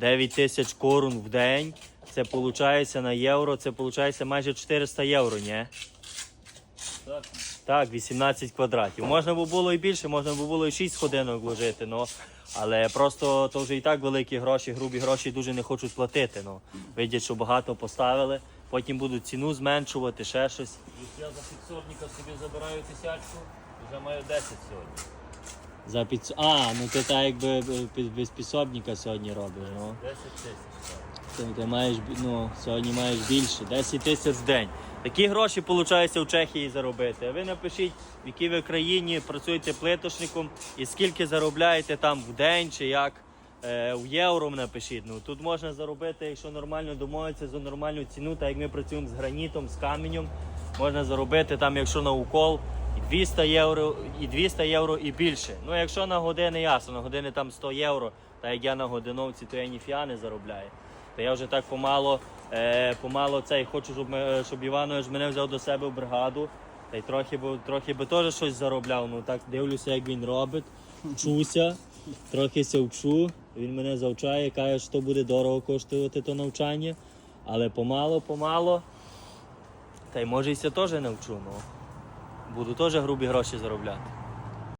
9 тисяч корун в день. Це виходить на євро, це виходить майже 400 євро, ні? Так. Так, 18 квадратів. Можна б було і більше, можна б було і 6 годинок вложити, ну, але просто то вже і так великі гроші, грубі гроші дуже не хочуть платити. Ну. Видять, що багато поставили, потім будуть ціну зменшувати, ще щось. Я за фіксовника собі забираю тисячку, вже маю 10 сьогодні. За під... А, ну ти так якби е, пі- без підсобника сьогодні робиш. Ну. 10 тисяч. Ти, ти маєш бі- ну, сьогодні маєш більше, 10 тисяч в день. Такі гроші виходить в Чехії заробити. А ви напишіть, в якій ви країні працюєте плиточником і скільки заробляєте там в день чи як. Е, в євро напишіть. Ну, тут можна заробити, якщо нормально домовитися за нормальну ціну, так як ми працюємо з гранітом, з каменем, можна заробити там, якщо на укол, і 200 євро, і 200 євро і більше. Ну, якщо на години ясно, на години там 100 євро, так як я на годиновці, то я ніфіа не заробляю. Та я вже так помало, е, помало цей хочу, щоб, ми- щоб Іванович мене взяв до себе в бригаду. Та й трохи, бо, трохи би теж щось заробляв. Ну так дивлюся, як він робить, вчуся, трохи ся вчу. Він мене завчає, каже, що буде дорого коштувати то навчання. Але помало, помало. Та й може і ся теж навчу. Ну. Буду теж грубі гроші заробляти.